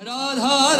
রাধা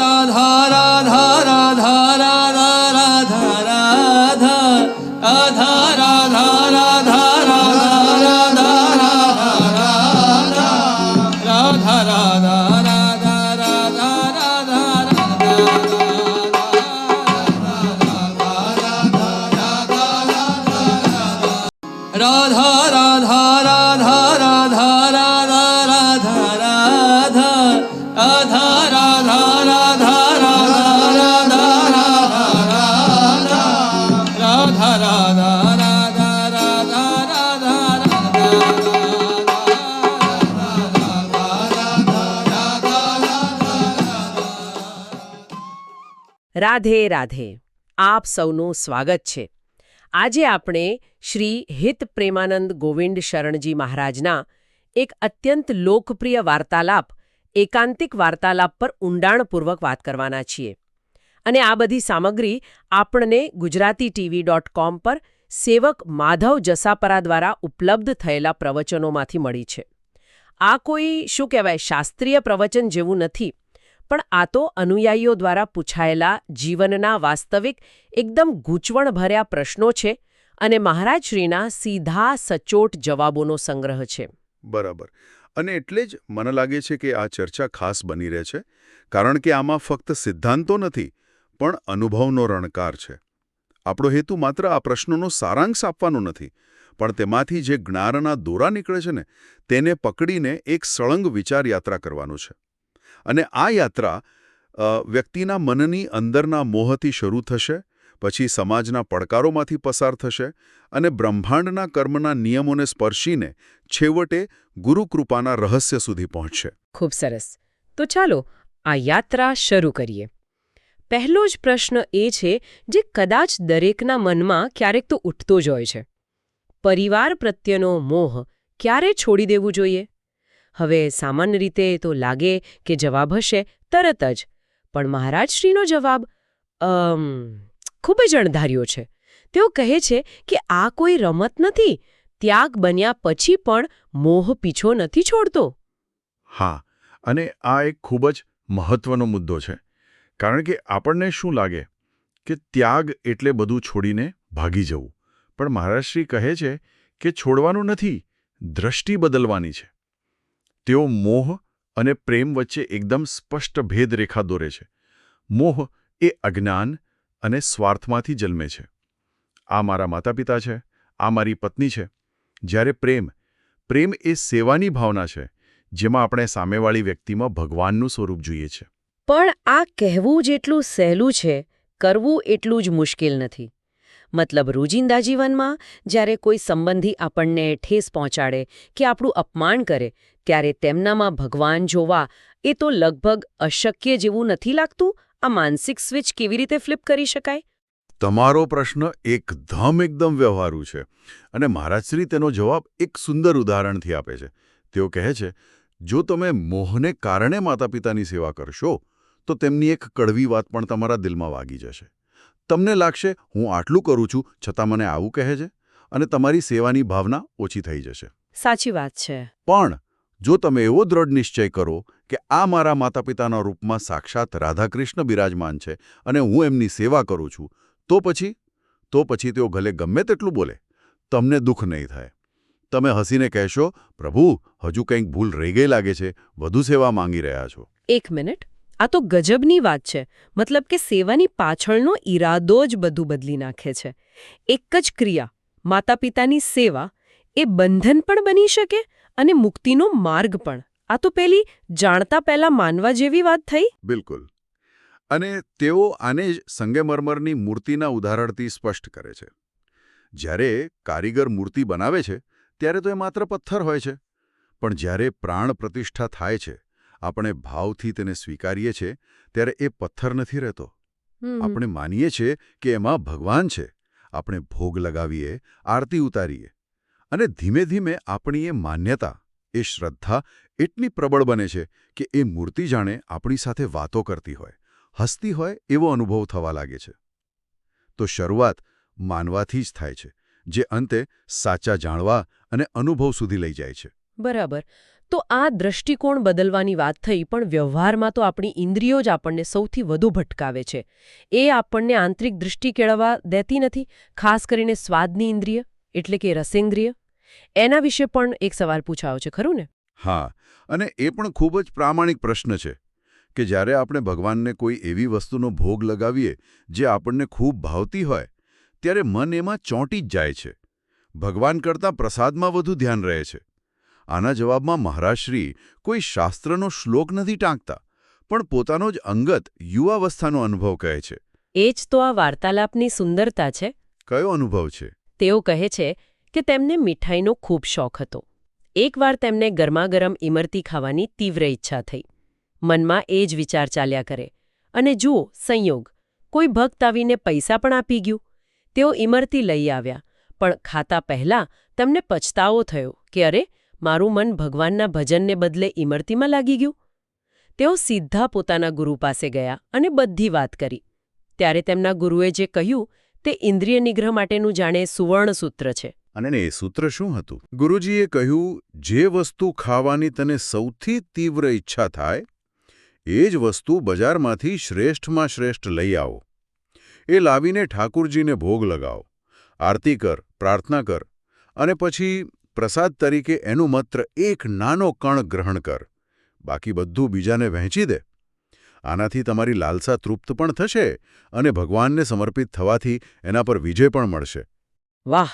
રાધે રાધે. આપ સૌનું સ્વાગત છે. આજે આપણે શ્રી હિત પ્રેમાનંદ ગોવિંદ શરણજી મહારાજના એક અત્યંત લોકપ્રિય વાર્તાલાપ, એકાંતિક વાર્તાલાપ પર ઊંડાણપૂર્વક વાત કરવાના છીએ. અને આ બધી સામગ્રી આપણને ગુજરાતી ટીવી ડોટ કોમ પર સેવક માધવ જસાપરા દ્વારા ઉપલબ્ધ થયેલા પ્રવચનોમાંથી મળી છે. આ કોઈ, શું કહેવાય, શાસ્ત્રીય પ્રવચન જેવું નથી. પણ આ તો અનુયાયીઓ દ્વારા પૂછાયેલા જીવનના વાસ્તવિક, એકદમ ગૂંચવણભર્યા પ્રશ્નો છે અને મહારાજશ્રીના સીધા સચોટ જવાબોનો સંગ્રહ છે. બરાબર. અને એટલે જ મને લાગે છે કે આ ચર્ચા ખાસ બની રહે છે, કારણ કે આમાં ફક્ત સિદ્ધાંતો નથી, પણ અનુભવનો રણકાર છે. આપણો હેતુ માત્ર આ પ્રશ્નોનો સારાંશ આપવાનો નથી, પણ તેમાંથી જે જ્ઞાનના દોરા નીકળે છે ને, તેને પકડીને એક સળંગ વિચાર યાત્રા કરવાનું છે. અને આ યાત્રા વ્યક્તિના મનની અંદરના મોહથી શરૂ થશે, પછી સમાજના પડકારોમાંથી પસાર થશે અને બ્રહ્માંડના કર્મના નિયમોને સ્પર્શીને છેવટે ગુરુકૃપાના રહસ્ય સુધી પહોંચશે. ખૂબ સરસ. તો ચાલો, આ યાત્રા શરૂ કરીએ. પહેલો જ પ્રશ્ન એ છે જે કદાચ દરેકના મનમાં ક્યારેક તો ઉઠતો જ હોય છે. પરિવાર પ્રત્યેનો મોહ ક્યારે છોડી દેવું જોઈએ? હવે સામાન્ય રીતે તો લાગે કે જવાબ હશે તરત જ. પણ મહારાજશ્રીનો જવાબ ખૂબ જ અણધાર્યો છે. તેઓ કહે છે કે આ કોઈ રમત નથી, ત્યાગ બન્યા પછી પણ મોહ પીછો નથી છોડતો. હા, અને આ એક ખૂબ જ મહત્વનો મુદ્દો છે. કારણ કે આપણને શું લાગે કે ત્યાગ એટલે બધું છોડીને ભાગી જવું. પણ મહારાજશ્રી કહે છે કે છોડવાનું નથી, દ્રષ્ટિ બદલવાની છે. તેઓ મોહ અને પ્રેમ વચ્ચે એકદમ સ્પષ્ટ ભેદરેખા દોરે છે. મોહ એ અજ્ઞાન અને સ્વાર્થમાંથી જન્મે છે. આ મારા માતા પિતા છે, આ મારી પત્ની છે. જ્યારે પ્રેમ પ્રેમ એ સેવાની ભાવના છે, જેમાં આપણે સામેવાળી વ્યક્તિમાં ભગવાનનું સ્વરૂપ જોઈએ છે. પણ આ કહેવું જેટલું સહેલું છે, કરવું એટલું જ મુશ્કેલ નથી. મતલબ રોજિંદા જીવનમાં, જ્યારે કોઈ સંબંધી આપણને ઠેસ પહોંચાડે કે આપણું અપમાન કરે, ત્યારે તેમનામાં ભગવાન જોવા એ તો લગભગ અશક્ય જેવું નથી લાગતું? આ માનસિક સ્વિચ કેવી રીતે ફ્લિપ કરી શકાય? તમારો પ્રશ્ન એકદમ એકદમ વ્યવહારુ છે અને મહારાજશ્રી તેનો જવાબ એક સુંદર ઉદાહરણથી આપે છે. તેઓ કહે છે, જો તમે મોહને કારણે માતા પિતાની સેવા કરશો, તો તેમની એક કડવી વાત પણ તમારા દિલમાં વાગી જશે. તમને લાગશે હું આટલું કરું છું છતાં મને આવું કહે છે અને તમારી સેવાની ભાવના ઓછી થઈ જશે. સાચી વાત છે. પણ જો તમે એવો દ્રઢ નિશ્ચય કરો કે આ મારા માતા પિતાના રૂપમાં સાક્ષાત રાધાકૃષ્ણ બિરાજમાન છે અને હું એમની સેવા કરું છું તો પછી તો પછી તેઓ ભલે ગમે તેટલું બોલે તમને દુઃખ નહીં થાય. તમે હસીને કહેશો પ્રભુ હજુ કંઈક ભૂલ રહી ગઈ લાગે છે વધુ સેવા માંગી રહ્યા છો. એક મિનિટ. આ તો ગજબની વાત છે. મતલબ કે સેવાની પાછળનો ઈરાદો જ બધું બદલી નાખે છે. એક જ ક્રિયા માતા પિતાની સેવા, એ બંધન પણ બની શકે અને મુક્તિનો માર્ગ પણ. આ તો પેલી જાણતા પહેલા માનવા જેવી વાત થઈ? બિલકુલ. અને તેઓ આને જ સંગેમરમરની મૂર્તિના ઉદાહરણથી સ્પષ્ટ કરે છે. જ્યારે કારીગર મૂર્તિ બનાવે છે, ત્યારે તો એ માત્ર પથ્થર હોય છે. પણ જ્યારે પ્રાણ પ્રતિષ્ઠા થાય છે આપણે ભાવથી તેને સ્વીકારીએ છીએ ત્યારે એ પથ્થર નથી રહેતો. આપણે માનીએ છીએ કે એમાં ભગવાન છે. આપણે ભોગ લગાવીએ આરતી ઉતારીએ અને ધીમે ધીમે આપણી એ માન્યતા એ શ્રદ્ધા એટલી પ્રબળ બને છે કે એ મૂર્તિ જાણે આપણી સાથે વાતો કરતી હોય હસતી હોય એવો અનુભવ થવા લાગે છે. તો શરૂઆત માનવાથી જ થાય છે જે અંતે સાચા જાણવા અને અનુભવ સુધી લઈ જાય છે. બરાબર. તો આ દ્રષ્ટિકોણ બદલવાની વાત થઈ, પણ વ્યવહારમાં તો આપણી ઇન્દ્રિયો જ આપણને સૌથી વધુ ભટકાવે છે. એ આપણને આંતરિક દૃષ્ટિ કેળવવા દેતી નથી, ખાસ કરીને સ્વાદની ઇન્દ્રિય, એટલે કે રસેન્દ્રિય. એના વિશે પણ એક સવાલ પૂછાયો છે, ખરું ને? હા, અને એ પણ ખૂબ જ પ્રામાણિક પ્રશ્ન છે કે જ્યારે આપણે ભગવાનને કોઈ એવી વસ્તુનો ભોગ લગાવીએ જે આપણને ખૂબ ભાવતી હોય, ત્યારે મન એમાં ચોંટી જ જાય છે. ભગવાન કરતાં પ્રસાદમાં વધુ ધ્યાન રહે છે. આના જવાબમાં મહારાજશ્રી કોઈ શાસ્ત્રનો શ્લોક નથી ટાંકતા પણ પોતાનો જ અંગત યુવાવસ્થાનો અનુભવ કહે છે. એ જ તો આ વાર્તાલાપની સુંદરતા છે. કયો અનુભવ છે? તેઓ કહે છે કે તેમને મીઠાઈનો ખૂબ શોખ હતો. એકવાર તેમને ગરમાગરમ ઇમરતી ખાવાની તીવ્ર ઈચ્છા થઈ. મનમાં એ જ વિચાર ચાલ્યા કરે. અને જુઓ સંયોગ કોઈ ભક્ત આવીને પૈસા પણ આપી ગયું. તેઓ ઇમરતી લઈ આવ્યા પણ ખાતા પહેલા તેમને પછતાવો થયો કે અરે મારું મન ભગવાનના ભજનને બદલે ઇમરતીમાં લાગી ગયું. તેઓ સીધા પોતાના ગુરુ પાસે ગયા અને બધી વાત કરી. ત્યારે તેમના ગુરુએ જે કહ્યું તે ઇન્દ્રિય નિગ્રહ માટેનું જાણે સુવર્ણ સૂત્ર છે. અને એ સૂત્ર શું હતું? ગુરુજીએ કહ્યું, જે વસ્તુ ખાવાની તને સૌથી તીવ્ર ઈચ્છા થાય, એ જ વસ્તુ બજારમાંથી શ્રેષ્ઠમાં શ્રેષ્ઠ લઈ આવો. એ લાવીને ઠાકુરજીને ભોગ લગાવો. આરતી કર, પ્રાર્થના કર અને પછી પ્રસાદ તરીકે એનું માત્ર એક નાનો કણ ગ્રહણ કર. બાકી બધું બીજાને વહેંચી દે. આનાથી તમારી લાલસા તૃપ્ત પણ થશે અને ભગવાનને સમર્પિત થવાથી એના પર વિજય પણ મળશે. વાહ!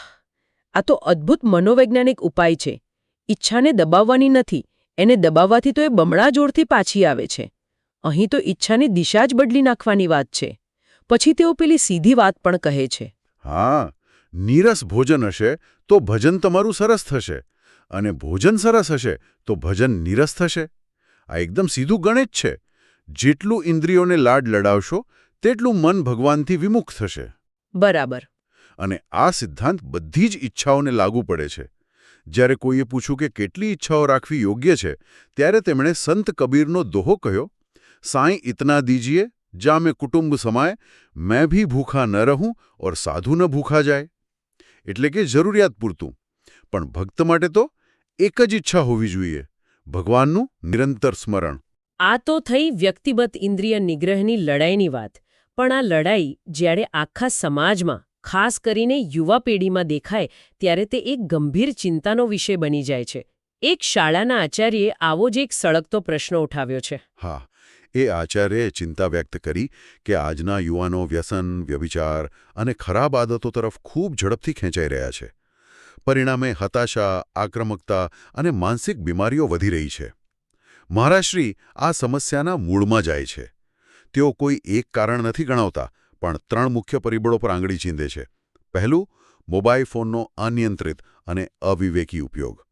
આ તો અદ્ભુત મનોવૈજ્ઞાનિક ઉપાય છે. ઈચ્છાને દબાવવાની નથી એને દબાવવાથી તો એ બમણા જોરથી પાછી આવે છે. અહીં તો ઈચ્છાની દિશા જ બદલી નાખવાની વાત છે. પછી તેઓ પેલી સીધી વાત પણ કહે છે. હા નીરસ ભોજન હશે તો ભજન તમારું સરસ થશે અને ભોજન સરસ હશે તો ભજન નીરસ થશે. આ એકદમ સીધું ગણિત છે. જેટલું ઇન્દ્રિયોને લાડ લડાવશો તેટલું મન ભગવાનથી વિમુખ થશે. બરાબર. અને આ સિદ્ધાંત બધી જ ઈચ્છાઓને લાગુ પડે છે. જ્યારે કોઈએ પૂછ્યું કે કેટલી ઈચ્છાઓ રાખવી યોગ્ય છે ત્યારે તેમણે સંત કબીરનો દોહો કહ્યો સાંઈ ઇતના દીજીએ જા મેં કુટુંબ સમાય મેં ભી ભૂખા ન રહું ઓર સાધુ ન ભૂખા જાય. એટલે કે જરૂરિયાત પૂરતું. પણ ભક્ત માટે તો એક જ ઈચ્છા હોવી જોઈએ ભગવાનનું નિરંતર સ્મરણ. આ તો થઈ વ્યક્તિગત ઇન્દ્રિય નિગ્રહની લડાઈની વાત પણ આ લડાઈ જ્યારે આખા સમાજમાં ખાસ કરીને યુવા પેઢીમાં દેખાય ત્યારે તે એક ગંભીર ચિંતાનો વિષય બની જાય છે. એક શાળાના આચાર્યે આવો જ એક સળગતો પ્રશ્ન ઉઠાવ્યો છે. હા એ આચાર્યએ ચિંતા વ્યક્ત કરી કે આજના યુવાનો વ્યસન વ્યભિચાર અને ખરાબ આદતો તરફ ખૂબ ઝડપથી ખેંચાઈ રહ્યા છે. પરિણામે હતાશા આક્રમકતા અને માનસિક બીમારીઓ વધી રહી છે. મહારાશ્રી આ સમસ્યાના મૂળમાં જાય છે. તેઓ કોઈ એક કારણ નથી ગણાવતા પણ ત્રણ મુખ્ય પરિબળો પર આંગળી ચીંધે છે. પહેલું મોબાઈલ ફોનનો અનિયંત્રિત અને અવિવેકી ઉપયોગ.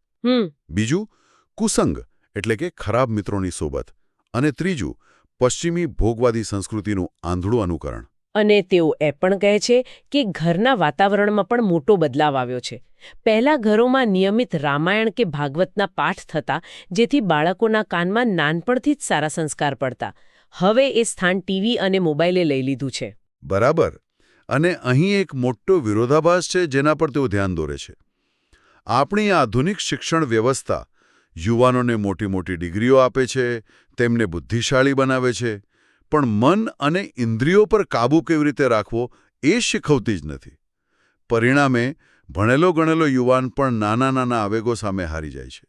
બીજું કુસંગ એટલે કે ખરાબ મિત્રોની સોબત. અને ત્રીજું પશ્ચિમી ભોગવાદી સંસ્કૃતિનું આંધળું અનુકરણ. અને તેઓ એ પણ કહે છે કે ઘરના વાતાવરણમાં પણ મોટો બદલાવ આવ્યો છે. પહેલા ઘરોમાં નિયમિત રામાયણ કે ભાગવતના પાઠ થતા જેથી બાળકોના કાનમાં નાનપણથી જ સારા સંસ્કાર પડતા. હવે એ સ્થાન ટીવી અને મોબાઈલે લઈ લીધું છે. બરાબર. અને અહીં એક મોટો વિરોધાભાસ છે જેના પર તેઓ ધ્યાન દોરે છે. આપણી આધુનિક શિક્ષણ વ્યવસ્થા યુવાનોને મોટી મોટી ડિગ્રીઓ આપે છે, તેમને બુદ્ધિશાળી બનાવે છે. પણ મન અને ઇન્દ્રિયો પર કાબૂ કેવી રીતે રાખવો એ શીખવતી જ નથી. પરિણામે, ભણેલો ગણેલો યુવાન પણ નાના નાના આવેગો સામે હારી જાય છે.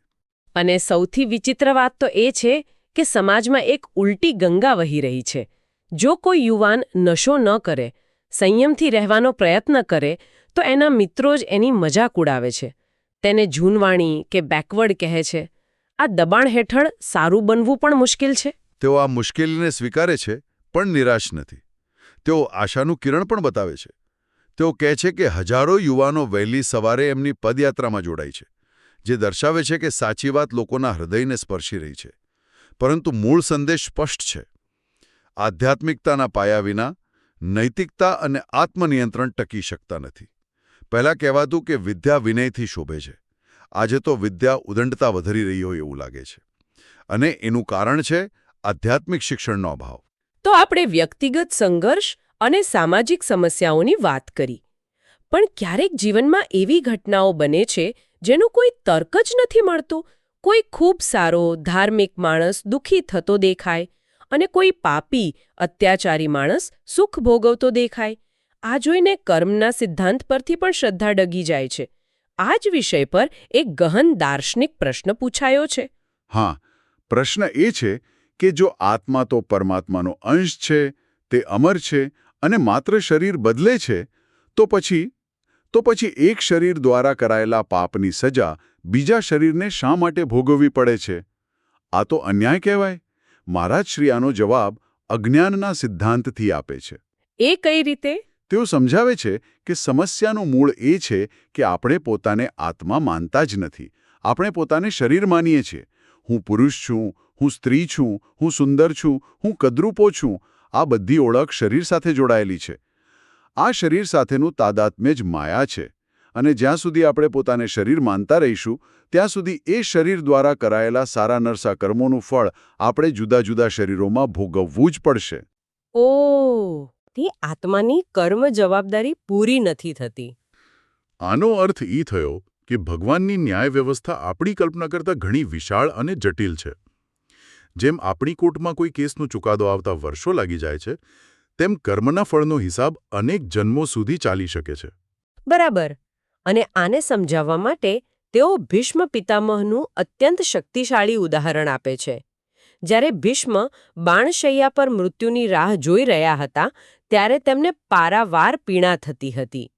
અને સૌથી વિચિત્ર વાત તો એ છે કે સમાજમાં એક ઉલટી ગંગા વહી રહી છે. જો કોઈ યુવાન નશો ન કરે, સંયમથી રહેવાનો પ્રયત્ન કરે, તો એના મિત્રો જ એની મજાક ઉડાવે છે. તેને જૂનવાણી કે બેકવર્ડ કહે છે. આ દબાણ હેઠળ સારું બનવું પણ મુશ્કેલ છે. તેઓ આ મુશ્કેલીને સ્વીકારે છે, પણ નિરાશ નથી. તેઓ આશાનું કિરણ પણ બતાવે છે. તેઓ કહે છે કે હજારો યુવાનો વહેલી સવારે એમની પદયાત્રામાં જોડાય છે, જે દર્શાવે છે કે સાચી વાત લોકોના હૃદયને સ્પર્શી રહી છે. પરંતુ મૂળ સંદેશ સ્પષ્ટ છે. આધ્યાત્મિકતાના પાયા વિના નૈતિકતા અને આત્મનિયંત્રણ ટકી શકતા નથી. પહેલાં કહેવાતું કે વિદ્યા વિનયથી શોભે છે. આજે તો વિદ્યા ઉદંડતા વધારી રહી હોય એવું લાગે છે. અને એનું કારણ છે આધ્યાત્મિક શિક્ષણનો અભાવ. તો આપણે વ્યક્તિગત સંઘર્ષ અને સામાજિક સમસ્યાઓની વાત કરી. પણ ક્યારેક જીવનમાં એવી ઘટનાઓ બને છે જેનો કોઈ તર્ક જ નથી મળતો. કોઈ ખૂબ સારો, ધાર્મિક માણસ દુઃખી થતો દેખાય અને કોઈ પાપી, અત્યાચારી માણસ સુખ ભોગવતો દેખાય. આ જોઈને કર્મના સિદ્ધાંત પરથી પણ શ્રદ્ધા ડગી જાય છે. આ જ વિષય પર એક ગહન દાર્શનિક પ્રશ્ન પૂછાયો છે. હા પ્રશ્ન એ છે કે જો આત્મા તો પરમાત્માનો અંશ છે તે અમર છે અને માત્ર શરીર બદલે છે તો પછી તો પછી એક શરીર દ્વારા કરાયેલા પાપની સજા બીજા શરીરને શા માટે ભોગવવી પડે છે? આ તો અન્યાય કહેવાય. મહારાજ શ્રી આનો જવાબ અજ્ઞાનના સિદ્ધાંતથી આપે છે. એ કઈ રીતે? તેઓ સમજાવે છે કે સમસ્યાનું મૂળ એ છે કે આપણે પોતાને આત્મા માનતા જ નથી. આપણે પોતાને શરીર માનીએ છીએ. હું પુરુષ છું, હું સ્ત્રી છું, હું સુંદર છું, હું કદરૂપો છું. આ બધી ઓળખ શરીર સાથે જોડાયેલી છે. આ શરીર સાથેનું તાદાત્મ્ય જ માયા છે. અને જ્યાં સુધી આપણે પોતાને શરીર માનતા રહીશું, ત્યાં સુધી એ શરીર દ્વારા કરાયેલા સારા નરસા કર્મોનું ફળ આપણે જુદા જુદા શરીરોમાં ભોગવવું જ પડશે. ઓ! તે આત્માની કર્મ જવાબદારી પૂરી નથી થતી. આનો અર્થ એ થયો કે ભગવાનની ન્યાય વ્યવસ્થા આપણી કલ્પના કરતાં ઘણી વિશાળ અને જટિલ છે. જેમ આપણી કોર્ટમાં કોઈ કેસનો ચુકાદો આવતા વર્ષો લાગી જાય છે તેમ કર્મના ફળનો હિસાબ અનેક જન્મો સુધી ચાલી શકે છે. બરાબર. અને આને સમજાવવા માટે તેઓ ભીષ્મ પિતામહનું અત્યંત શક્તિશાળી ઉદાહરણ આપે છે. જ્યારે ભીષ્મ બાણશૈયા પર મૃત્યુની રાહ જોઈ રહ્યા હતા ત્યારે તેમને પારાવાર પીણા થતી હતી.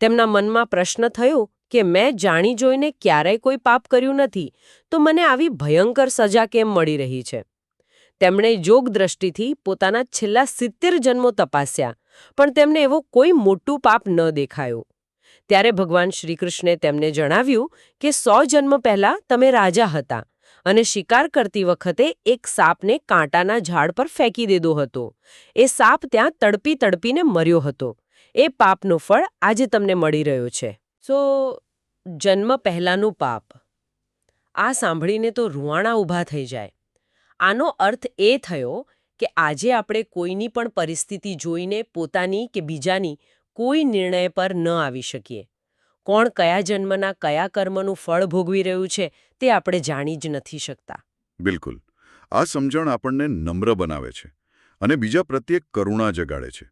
તેમના મનમાં પ્રશ્ન થયો કે, મેં જાણી જોઈને ક્યારેય કોઈ પાપ કર્યું નથી, તો મને આવી ભયંકર સજા કેમ મળી રહી છે? તેમણે જોગ દ્રષ્ટિથી પોતાના છેલ્લા સિત્તેર જન્મો તપાસ્યા, પણ તેમને એવો કોઈ મોટું પાપ ન દેખાયું. ત્યારે ભગવાન શ્રીકૃષ્ણે તેમને જણાવ્યું કે, સો જન્મ પહેલાં તમે રાજા હતા અને શિકાર કરતી વખતે એક સાપને કાંટાના ઝાડ પર ફેંકી દીધો હતો. એ સાપ ત્યાં તડપી તડપીને મર્યો હતો. એ પાપનું ફળ આજે તમને મળી રહ્યો છે. સો, જન્મ પહેલાંનું પાપ. આ સાંભળીને તો રૂવાણા ઊભા થઈ જાય. આનો અર્થ એ થયો કે આજે આપણે કોઈની પણ પરિસ્થિતિ જોઈને પોતાની કે બીજાની કોઈ નિર્ણય પર ન આવી શકીએ. કોણ કયા જન્મના કયા કર્મનું ફળ ભોગવી રહ્યું છે તે આપણે જાણી જ નથી શકતા. બિલકુલ. આ સમજણ આપણને નમ્ર બનાવે છે અને બીજા પ્રત્યે કરુણા જગાડે છે.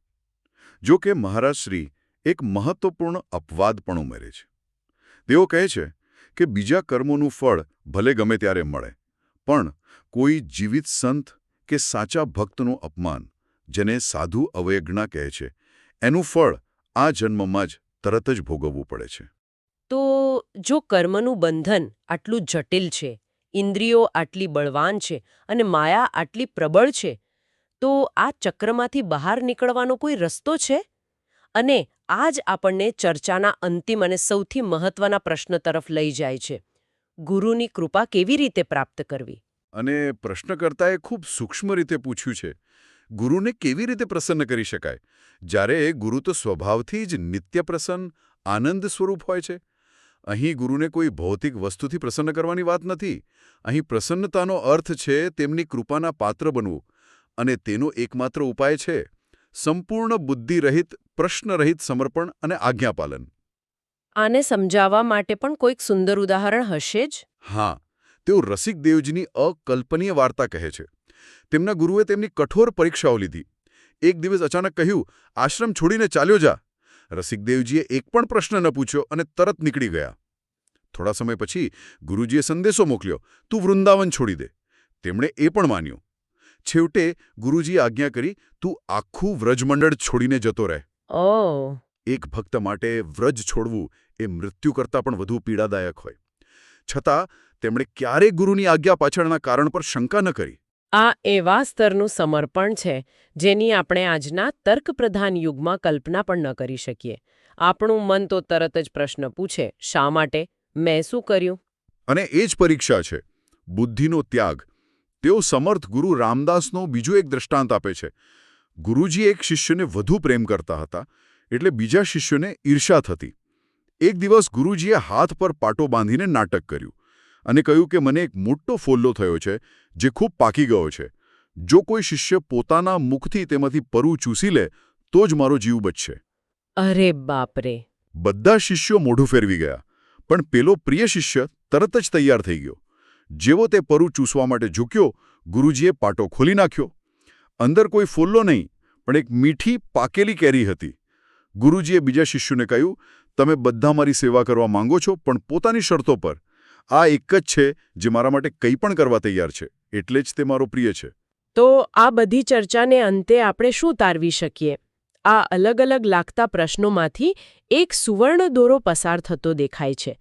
જો કે મહારાજશ્રી એક મહત્વપૂર્ણ અપવાદ પણ ઉમેરે છે. તેઓ કહે છે કે બીજા કર્મોનું ફળ ભલે ગમે ત્યારે મળે, પણ કોઈ જીવિત સંત કે સાચા ભક્તનું અપમાન જેને સાધુ અવયજ્ઞા કહે છે, એનું ફળ આ જન્મમાં જ તરત જ ભોગવવું પડે છે. તો જો કર્મનું બંધન આટલું જટિલ છે ઇન્દ્રિયો આટલી બળવાન છે અને માયા આટલી પ્રબળ છે તો આ ચક્રમાંથી બહાર નીકળવાનો કોઈ રસ્તો છે? અને આ જ આપણને ચર્ચાના અંતિમ અને સૌથી મહત્વના પ્રશ્ન તરફ લઈ જાય છે ગુરુની કૃપા કેવી રીતે પ્રાપ્ત કરવી? અને પ્રશ્નકર્તાએ ખૂબ સૂક્ષ્મ રીતે પૂછ્યું છે ગુરુને કેવી રીતે પ્રસન્ન કરી શકાય? જ્યારે ગુરુ તો સ્વભાવથી જ નિત્ય પ્રસન્ન આનંદ સ્વરૂપ હોય છે. અહીં ગુરુને કોઈ ભૌતિક વસ્તુથી પ્રસન્ન કરવાની વાત નથી. અહીં પ્રસન્નતાનો અર્થ છે તેમની કૃપાના પાત્ર બનવું. અને તેનો એકમાત્ર ઉપાય છે સંપૂર્ણ બુદ્ધિરહિત પ્રશ્નરહિત સમર્પણ અને આજ્ઞાપાલન. આને સમજાવવા માટે પણ કોઈક સુંદર ઉદાહરણ હશે જ? હા. તેઓ રસિક દેવજીની અકલ્પનીય વાર્તા કહે છે. તેમના ગુરુએ તેમની કઠોર પરીક્ષાઓ લીધી. એક દિવસ અચાનક કહ્યું આશ્રમ છોડીને ચાલ્યો જા. રસિકદેવજીએ એક પણ પ્રશ્ન ન પૂછ્યો અને તરત નીકળી ગયા. થોડા સમય પછી ગુરુજીએ સંદેશો મોકલ્યો તું વૃંદાવન છોડી દે. તેમણે એ પણ માન્યું. છેવટે ગુરુજીએ આજ્ઞા કરી તું આખું વ્રજમંડળ છોડીને જતો રહે. એક ભક્ત માટે વ્રજ છોડવું એ મૃત્યુ કરતાં પણ વધુ પીડાદાયક હોય. છતાં તેમણે ક્યારેય ગુરુની આજ્ઞા પાછળના કારણ પર શંકા ન કરી. આ એવા સ્તરનું સમર્પણ છે, જેની આપણે આજના તર્કપ્રધાન યુગમાં કલ્પના પણ ન કરી શકીએ. આપણું મન તો તરત જ પ્રશ્ન પૂછે, શા માટે? મેં શું કર્યું? અને એ જ પરીક્ષા છે. બુદ્ધિનો ત્યાગ. તેઓ સમર્થ ગુરુ રામદાસનો બીજું એક દ્રષ્ટાંત આપે છે. ગુરુજી એક શિષ્યને વધુ પ્રેમ કરતા હતા, એટલે બીજા શિષ્યને ઈર્ષા થતી. એક દિવસ ગુરુજીએ હાથ પર પાટો બાંધીને નાટક કર્યું. અને કહ્યું કે મને એક મોટો ફોલ્લો થયો છે જે ખૂબ પાકી ગયો છે. જો કોઈ શિષ્ય પોતાના મુખથી તેમાંથી પરુ ચૂસી લે તો જ મારો જીવ બચશે. અરે બાપરે! બધા શિષ્યો મોઢું ફેરવી ગયા પણ પેલો પ્રિય શિષ્ય તરત જ તૈયાર થઈ ગયો. જેવો તે પરુ ચૂસવા માટે ઝૂક્યો ગુરુજીએ પાટો ખોલી નાખ્યો. અંદર કોઈ ફોલ્લો નહીં પણ એક મીઠી પાકેલી કેરી હતી. ગુરુજીએ બીજા શિષ્યોને કહ્યું તમે બધા મારી સેવા કરવા માંગો છો પણ પોતાની શરતો પર. આ એક જ છે જે મારા માટે કંઈ પણ કરવા તૈયાર છે એટલે જ તે મારો પ્રિય છે. તો આ બધી ચર્ચાને અંતે આપણે શું તારવી શકીએ? આ અલગ અલગ લાગતા પ્રશ્નોમાંથી એક સુવર્ણ દોરો પસાર થતો દેખાય છે.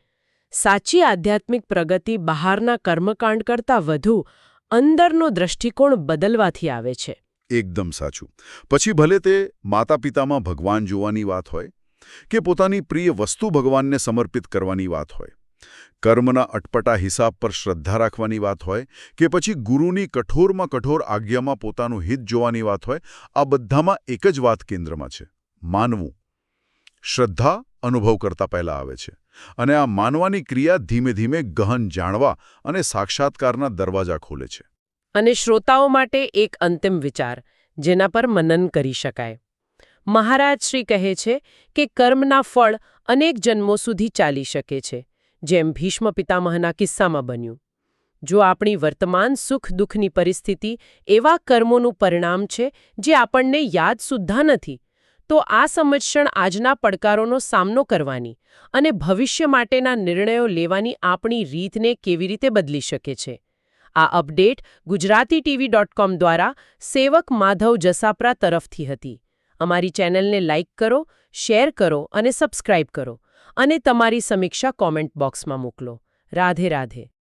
સાચી આધ્યાત્મિક પ્રગતિ બહારના કર્મકાંડ કરતાં વધુ અંદરનો દૃષ્ટિકોણ બદલવાથી આવે છે. એકદમ સાચું. પછી ભલે તે માતા પિતામાં ભગવાન જોવાની વાત હોય કે પોતાની પ્રિય વસ્તુ ભગવાનને સમર્પિત કરવાની વાત હોય કર્મના અટપટા હિસાબ પર શ્રદ્ધા રાખવાની વાત હોય કે પછી ગુરુની કઠોરમાં કઠોર આજ્ઞામાં પોતાનું હિત જોવાની વાત હોય, આ બધામાં એક જ વાત કેન્દ્રમાં છે. માનવું. શ્રદ્ધા અનુભવ કરતા પહેલા આવે છે અને આ માનવાની ક્રિયા ધીમે ધીમે ગહન જાણવા અને સાક્ષાત્કારના દરવાજા ખોલે છે. અને શ્રોતાઓ માટે એક અંતિમ વિચાર, જેના પર મનન કરી શકાય. મહારાજ શ્રી કહે છે કે કર્મના ફળ અનેક જન્મો સુધી ચાલી શકે છે. જેમ ભીષ્મ પિતામહના કિસ્સામાં બન્યું. જો આપણી વર્તમાન સુખ દુઃખની પરિસ્થિતિ એવા કર્મોનું પરિણામ છે જે આપણને યાદ સુદ્ધા નથી, તો આ સમજણ આજના પડકારોનો સામનો કરવાની અને ભવિષ્ય માટેના નિર્ણયો લેવાની આપણી રીતને કેવી રીતે બદલી શકે છે. આ update Gujarati TV dot com દ્વારા સેવક માધવ જસાપરા તરફથી હતી. અમારી ચેનલને લાઇક કરો, શેર કરો અને સબસ્ક્રાઇબ કરો. અને તમારી સમીક્ષા કોમેન્ટ બોક્સમાં મોકલો. રાધે રાધે.